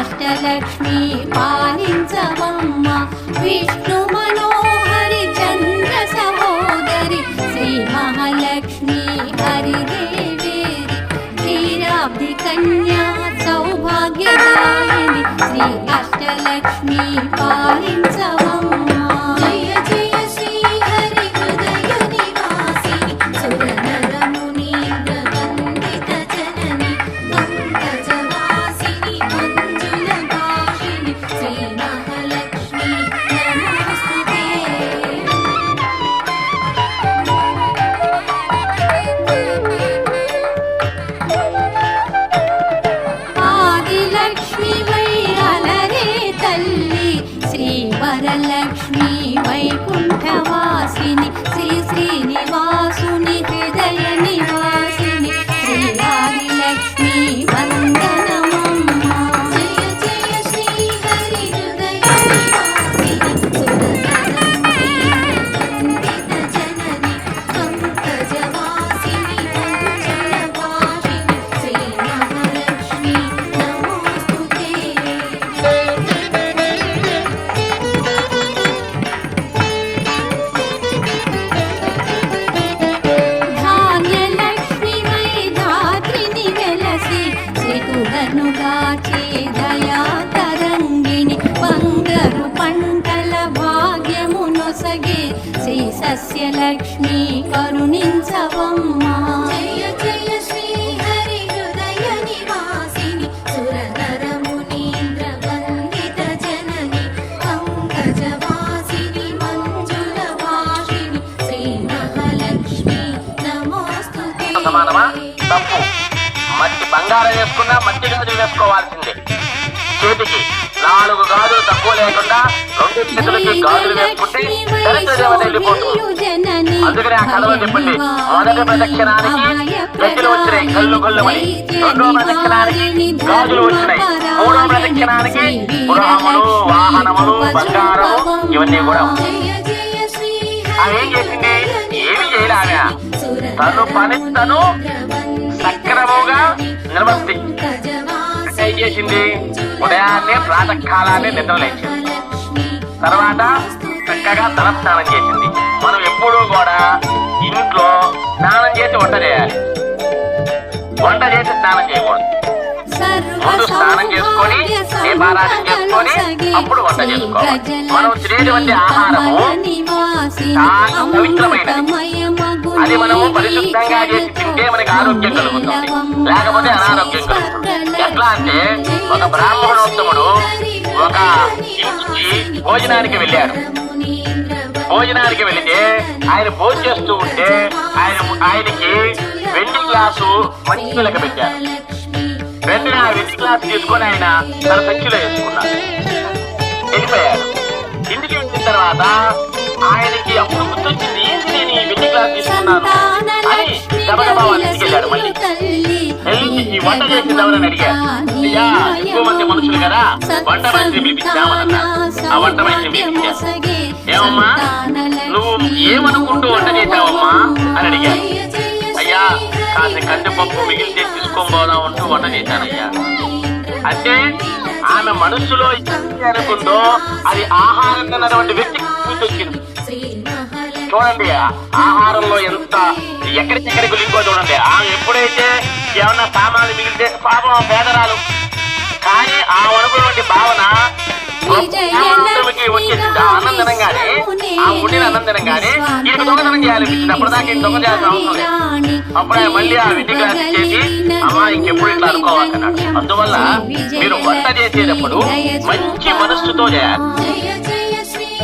అష్టలక్ష్మి పాలించవమ్మ విష్ణు మనోహరి చంద్ర సహోదరి శ్రీ మహాలక్ష్మి హరిదేవేరి క్షీరాబ్ది కన్యా సౌభాగ్యదాయని శ్రీ అష్టలక్ష్మి శ్రీ సస్యలక్ష్మి కరుణించవమ్మా. జయ జయ శ్రీ హరి హృదయ నివాసిని సురనర మునీంద్ర వందిత జనని పంకజవాసిని మంజుల భాషిని శ్రీ మహాలక్ష్మి నమోస్తుతే. సమానమా తప్పు. మట్టి బంగారం వేసుకున్నా మట్టి గాజులు వేసుకోవాల్సిందే. చేతికి నాలుగు గాజులు తక్కువ లేకుండా రెండు చేతులకి గాజులు వేసుకుంటే వెళ్ళిపోతుంది. అందుకనే ఆ కథలో చెప్పండి మొదటి ప్రదక్షిణానికి గజ్జలు వచ్చినాయి కళ్ళు రెండో ప్రదక్షిణానికి గాజులు వచ్చినాయి. మూడో ప్రదక్షిణానికి గృహములు వాహనములు బంగారము ఇవన్నీ కూడా ఆమె ఏం చేసింది? ఏమి చేయలే ఆమె. తను పని తను సక్రమంగా నిర్వర్తి ఏం చేసింది. ఉదయాన్నే ప్రాతకాలాన్ని నిద్ర లేచింది. తర్వాత చక్కగా తలస్నానం చేసింది. మనం ఎప్పుడూ కూడా ఇంట్లో స్నానం చేసి వంట చేయాలి. వంట చేసి స్నానం చేయకూడదు. ముందు స్నానం చేసుకొని దీపారాధన చేసుకొని అప్పుడు వంట చేసుకోవాలి. మనం తినేటువంటి ఆహారము చాలా పవిత్రమైనది అది మనము పరిశుద్ధంగా చేసి తింటే మనకి ఆరోగ్యం కలుగుతుంది. లేకపోతే అనారోగ్యం కలుగుతుంది. ఎట్లా అంటే ఒక బ్రాహ్మణోత్తముడు ఒక ఇంటికి భోజనానికి వెళ్ళాడు. భోజనానికి వెళితే ఆయన భోజనం చేస్తూ ఉంటే ఆయన ఆయనకి వెండి గ్లాసు మంచి లెక్క పెట్టారు. వెంటనే ఆ వెండి గ్లాస్ తీసుకొని ఆయన తన సంచిలో వేసుకున్నాడు. వెళ్ళిపోయాడు. ఇంటికి వెళ్ళిన తర్వాత ఆయనకి అప్పుడు గుర్తొచ్చింది ఏంటి నేను ఈ వెండి గ్లాస్ తీసుకున్నాను? అని గబగబా వాళ్ళ ఇంటికి వెళ్ళాడు మళ్ళీ. వెళ్ళి ఈ వంట అయ్యా ఎక్కువ మంది మనుషులు కదా? వంట పిలిపించామన్నా ఆ వంట పిలిపించారు ఏమమ్మా నువ్వు ఏమనుకుంటూ వంట చేశావమ్మా? అని అయ్యా కాస్త కందిపప్పు మిగిలితే తీసుకొని పోదాం అంటూ వంట చేశానయ్యా. అంటే ఆమె మనస్సులో అనుకుందో అది ఆహారం తిన్నటువంటి వ్యక్తికి గుర్తొచ్చింది. చూడండి ఆహారంలో ఎంత ఎక్కడికెక్కడికి లింకో చూడండి. ఆమె ఎప్పుడైతే ఏమన్నా సామాన్లు మిగిలితే పాపం పేదరాలు. కానీ ఆ అనుకున్నటువంటి భావన గొప్పకి వచ్చేసింది ఆ ఆనందనంగానే ఆ ఉండిన ఆనందనంగానే దొంగతనం చేయాలి అప్పుడు దాకా ఈయన దొంగ చేయాల్సిన అవసరం లేదు. అప్పుడు ఆయన మళ్ళీ ఆ వెండి గ్లాస్ ఇచ్చేసి అమ్మా ఇంకెప్పుడు ఇట్లా అనుకోవాలన్నాడు. అందువల్ల మీరు వంట చేసేటప్పుడు మంచి మనస్సుతో చేయాలి.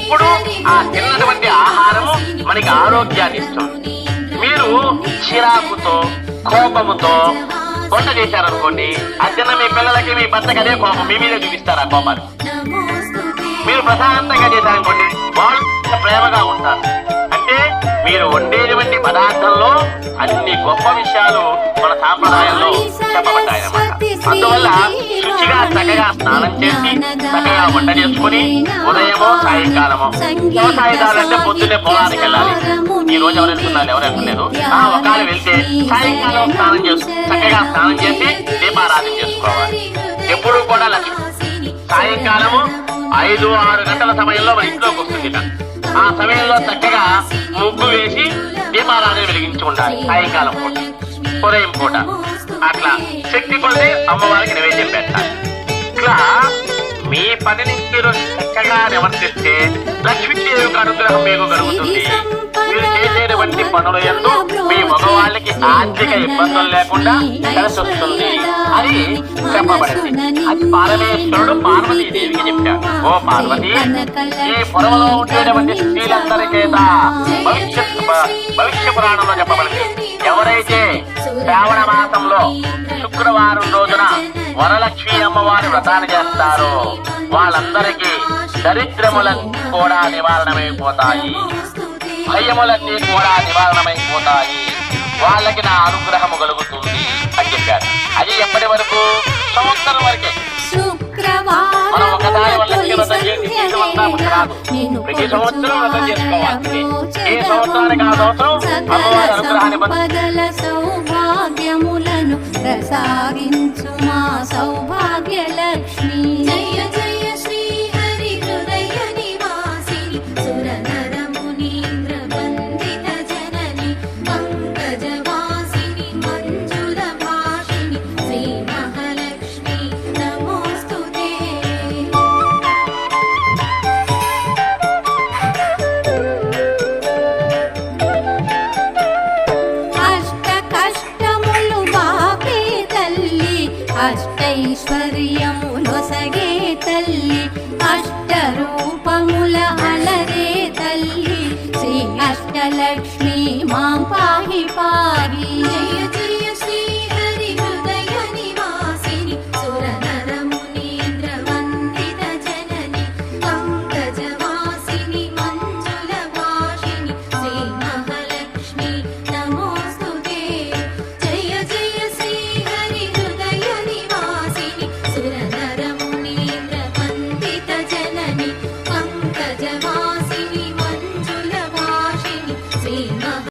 ఇప్పుడు ఆ తిన్నటువంటి ఆహారము మనకి ఆరోగ్యాన్ని ఇస్తుంది. మీరు చిరాకుతో కోపముతో వంట చేశారనుకోండి అది తిన్న మీ పిల్లలకి మీ భర్తకి అదే కోపం. మీ మీదే చూపిస్తారు ఆ కోపాలు? మీరు ప్రశాంతంగా చేశారనుకోండి వాళ్ళు ప్రేమగా ఉంటారు. అంటే మీరు వండేటువంటి పదార్థంలో అన్ని గొప్ప విషయాలు మన సాంప్రదాయంలో చెప్పబడ్డాయన్నమాట. అందువల్ల శుచిగా చక్కగా స్నానం చేసి చక్కగా వంట చేసుకుని ఉదయమో సాయంకాలమో వ్యవసాయదారులు అంటే పొద్దున్నే పొలానికి వెళ్ళాలి. ఈ రోజు ఎవరు వెళ్తున్నారు ఎవరు వెళ్తలేదు ఆ ఒకవేళ వెళ్తే సాయంకాలం స్నానం చేసు చక్కగా స్నానం చేసి దీపారాధన చేసుకోవాలి. ఎప్పుడు కూడా లక్ష్మి. సాయంకాలము ఐదు ఆరు గంటల సమయంలో మన ఇంట్లోకి వస్తుంది ఆ సమయంలో చక్కగా ముగ్గు వేసి దీపారాధన వెలిగించి ఉండాలి. సాయంకాలం పూట. ఉదయం పూట. అట్లా శక్తి కొద్ది అమ్మవారికి నివేద్యం పెట్టాలి. ఇట్లా మీ పనిని మీరు చక్కగా నివర్తిస్తే లక్ష్మీదేవి యొక్క అనుగ్రహం మీకు కలుగుతుంది. మీరు చేసేటువంటి పనుల ఎందు మీ మగవాళ్ళకి ఆర్థిక ఇబ్బందులు లేకుండా కలిసొస్తుంది. అని చెప్పబడింది. అది పరమేశ్వరుడు పార్వతీదేవికి చెప్పాడు. ఓ పార్వతి ఈ పొరవలో ఉండేటువంటి స్త్రీలందరి చేత భవిష్యత్ భవిష్య పురాణంలో చెప్పబడింది. ఎవరైతే శ్రావణ మాసంలో శుక్రవారం రోజున వరలక్ష్మి అమ్మవారి వ్రతాన్ని చేస్తారో వాళ్ళందరికీ దరిద్రములకు కూడా నివారణమైపోతాయి. భయములన్నీ కూడా నివారణమైపోతాయి. వాళ్ళకి నా అనుగ్రహము కలుగుతుంది అని చెప్పారు అది ఎప్పటి వరకు? సంవత్సరం వరకే. మనం ఒకసారి వాళ్ళకి వ్రతం చేసి తీసి వస్తాం రాదు. ప్రతి సంవత్సరం వ్రతం చేసుకోవాలి. ఏ సంవత్సరానికి ఆ సంవత్సరం? అమ్మవారి అనుగ్రహాన్ని పొంది పదల సౌభాగ్యములను ప్రసాదించు మా సౌభాగ్య मां पाहि पाहि जय जय श्रीहरिहृदयनिवासिनि सुरनरमुनीन्द्रवन्दितजननि पङ्कजवासिनि मञ्जुलवासिनि श्रीमहालक्ष्मी